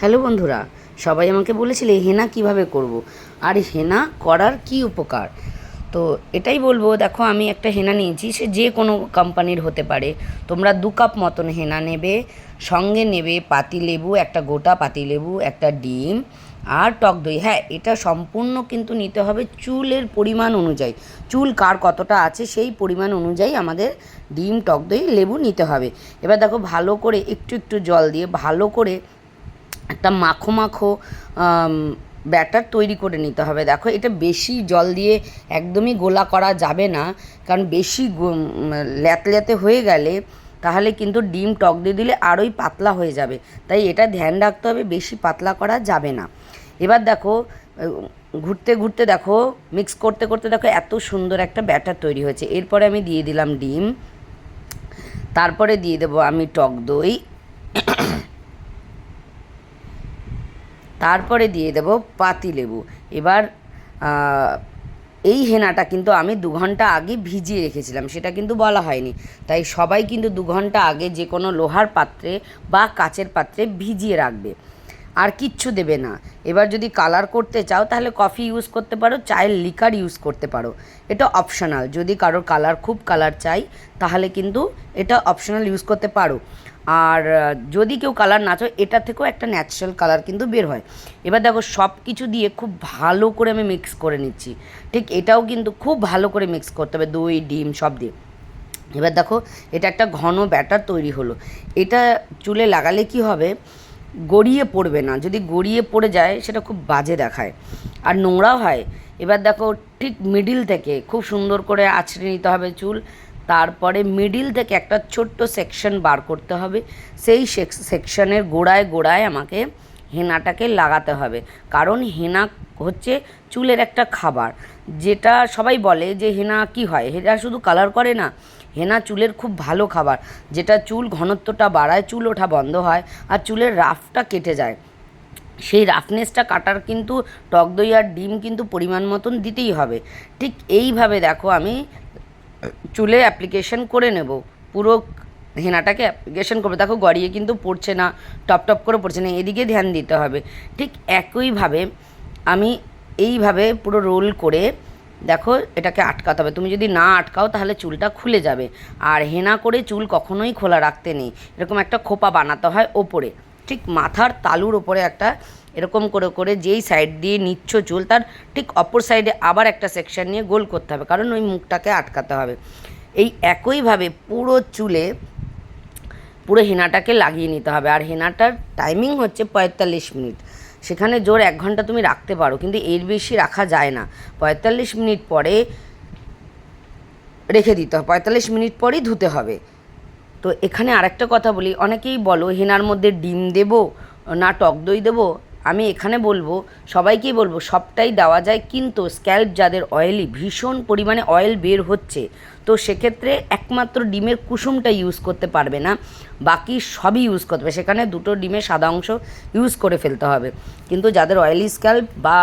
Hello বন্ধুরা, সবাই আমাকে বলেছিলে হেনা কীভাবে করব। আর হেনা করার কি উপকার? তো এটাই বলব, দেখো আমি একটা হেনা নিয়েছি, সে যে কোনো কোম্পানির হতে পারে। তোমরা দু কাপ মতন হেনা নেবে, সঙ্গে নেবে পাতিলেবু একটা গোটা পাতিলেবু একটা ডিম আর টক দই। হ্যাঁ এটা সম্পূর্ণ কিন্তু নিতে হবে চুলের পরিমাণ অনুযায়ী। চুল কার কতটা আছে সেই পরিমাণ অনুযায়ী আমাদের ডিম, টক দই, লেবু নিতে হবে। এবার দেখো ভালো করে একটু একটু জল দিয়ে ভালো করে একটা মাখো মাখো ব্যাটার তৈরি করে নিতে হবে। দেখো, এটা বেশি জল দিয়ে একদমই গোলা করা যাবে না, কারণ বেশি ল্যাতল্যাতে হয়ে গেলে তাহলে কিন্তু ডিম টক দিয়ে দিলে আরোই পাতলা হয়ে যাবে। তাই এটা ধ্যান রাখতে হবে, বেশি পাতলা করা যাবে না। এবার দেখো ঘুরতে ঘুরতে দেখো মিক্স করতে করতে দেখো, এত সুন্দর একটা ব্যাটার তৈরি হয়েছে। এরপরে আমি দিয়ে দিলাম ডিম। তারপরে দিয়ে দেবো আমি টক দই। তারপরে দিয়ে দেবো পাতিলেবু এবার এই হেনাটা কিন্তু আমি দু ঘণ্টা আগে ভিজিয়ে রেখেছিলাম, সেটা কিন্তু বলা হয়নি। তাই সবাই কিন্তু দু ঘণ্টা আগে যে কোনো লোহার পাত্রে বা কাচের পাত্রে ভিজিয়ে রাখবে। আর কিচ্ছু দেবে না। এবার যদি কালার করতে চাও, তাহলে কফি ইউজ করতে পারো, চায়ের লিকার ইউজ করতে পারো। এটা অপশনাল। যদি কারোর কালার, খুব কালার চাই, তাহলে কিন্তু এটা অপশনাল ইউজ করতে পারো। আর যদি কেউ কালার না চাও এটা থেকেও একটা ন্যাচারাল কালার কিন্তু বের হয়। এবার দেখো সব কিছু দিয়ে খুব ভালো করে আমি মিক্স করে নিচ্ছি। ঠিক এটাও কিন্তু খুব ভালো করে মিক্স করতে হবে, দই, ডিম, সব দিয়ে। এবার দেখো, এটা একটা ঘন ব্যাটার তৈরি হলো। এটা চুলে লাগালে কি হবে? গড়িয়ে পড়বে না। যদি গড়িয়ে পড়ে যায়, সেটা খুব বাজে দেখায়। আর নোংরাও হয়। এবার দেখো, ঠিক মিডিল থেকে খুব সুন্দর করে আছড়ে নিতে হবে চুল। তারপরে মিডিল থেকে একটা ছোট্ট সেকশন বার করতে হবে। সেই সেকশনের গোড়ায় গোড়ায় আমাকে হেনাটাকে লাগাতে হবে। কারণ হেনা হচ্ছে চুলের একটা খাবার। যেটা সবাই বলে যে হেনা কি হয়? হেনা শুধু কালার করে না, হেনা চুলের খুব ভালো খাবার। যেটা চুল ঘনত্বটা বাড়ায়, চুল ওঠা বন্ধ হয় আর চুলের রাফটা কেটে যায়। সেই রাফনেসটা কাটার কিন্তু টক দই আর ডিম কিন্তু পরিমাণ মতন দিতেই হবে। ঠিক এইভাবে দেখো আমি চুলে অ্যাপ্লিকেশন করে নেব। পুরো হেনাটাকে অ্যাপ্লিকেশন করবে। দেখো, গড়িয়ে কিন্তু পড়ছে না, টপ টপ করে পড়ছে না, এদিকে ধ্যান দিতে হবে। ঠিক একইভাবে আমি এইভাবে পুরো রোল করে, দেখো, এটাকে আটকাতে হবে। তুমি যদি না আটকাও, তাহলে চুলটা খুলে যাবে। আর হেনা করে চুল কখনোই খোলা রাখতে নেই। এরকম একটা খোপা বানাতে হয় ওপরে। ঠিক মাথার তালুর ওপরে একটা এরকম করে করে যেই সাইড দিয়ে নিচ্ছ চুল, তার ঠিক অপর সাইডে আবার একটা সেকশন নিয়ে গোল করতে হবে, কারণ ওই মুখটাকে আটকাতে হবে। এই একইভাবে পুরো চুলে পুরো হেনাটাকে লাগিয়ে নিতে হবে, আর হেনাটার টাইমিং হচ্ছে পঁয়তাল্লিশ মিনিট। সেখানে জোর এক ঘণ্টা তুমি রাখতে পারো, কিন্তু এর বেশি রাখা যায় না। পঁয়তাল্লিশ মিনিট পরে রেখে দিতে হবে, পঁয়তাল্লিশ মিনিট পরেই ধুতে হবে। তো এখানে আরেকটা কথা বলি, অনেকেই বলো হেনার মধ্যে ডিম দেবো না টক দই দেবো আমি এখানে বলব, সবাইকেই বলব, সবটাই দেওয়া যায়, কিন্তু স্ক্যাল্প যাদের অয়েলি ভীষণ পরিমাণে অয়েল বের হচ্ছে, তো সেক্ষেত্রে একমাত্র ডিমের কুসুমটা ইউজ করতে পারবে না, বাকি সবই ইউজ করতে হবে সেখানে দুটো ডিমের সাদা অংশ ইউজ করে ফেলতে হবে, কিন্তু যাদের অয়েলি স্ক্যাল্প বা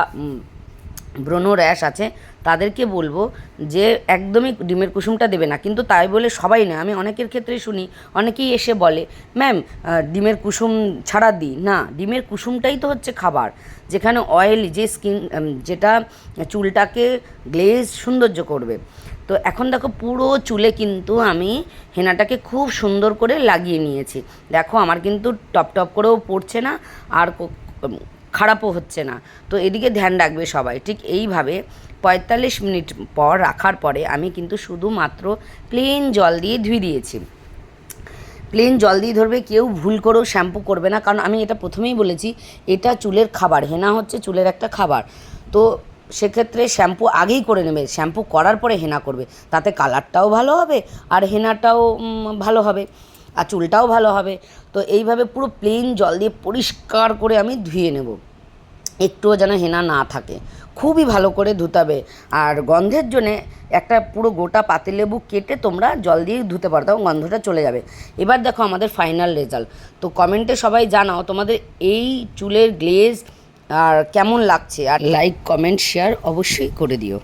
ব্রণ র্যাশ আছে, তাদেরকে বলব যে একদমই ডিমের কুসুমটা দেবে না। কিন্তু তাই বলে সবাই না আমি অনেকের ক্ষেত্রে শুনি, অনেকেই এসে বলে, ম্যাম ডিমের কুসুম ছাড়া দিই। না, ডিমের কুসুমটাই তো হচ্ছে খাবার। যেখানে অয়েল যে স্কিন যেটা চুলটাকে গ্লেজ সৌন্দর্য করবে। তো এখন দেখো পুরো চুলে কিন্তু আমি হেনাটাকে খুব সুন্দর করে লাগিয়ে নিয়েছি। দেখো আমার কিন্তু টপ টপ করেও পড়ছে না, আর খারাপও হচ্ছে না। তো এদিকে ধ্যান রাখবে সবাই। ঠিক এইভাবে পঁয়তাল্লিশ মিনিট পর রাখার পরে আমি কিন্তু শুধুমাত্র প্লেন জল দিয়ে ধুয়ে দিয়েছি। প্লেন জল দিয়ে ধরবে, কেউ ভুল করেও শ্যাম্পু করবে না। কারণ আমি এটা প্রথমেই বলেছি, এটা চুলের খাবার, হেনা হচ্ছে চুলের একটা খাবার। তো সেক্ষেত্রে শ্যাম্পু আগেই করে নেবে। শ্যাম্পু করার পরে হেনা করবে। তাতে কালারটাও ভালো হবে আর হেনাটাও ভালো হবে আর চুলটাও ভালো হবে। তো এইভাবে পুরো প্লেন জল দিয়ে পরিষ্কার করে আমি ধুয়ে নেব। একটুও যেন হেনা না থাকে। খুবই ভালো করে ধুতাবে। আর গন্ধের জন্যে একটা পুরো গোটা পাতিলেবু কেটে তোমরা জল দিয়ে ধুতে পারো তখন গন্ধটা চলে যাবে। এবার দেখো আমাদের ফাইনাল রেজাল্ট তো কমেন্টে সবাই জানাও তোমাদের এই চুলের গ্লেজ আর কেমন লাগছে? আর লাইক কমেন্ট শেয়ার অবশ্যই করে দিও।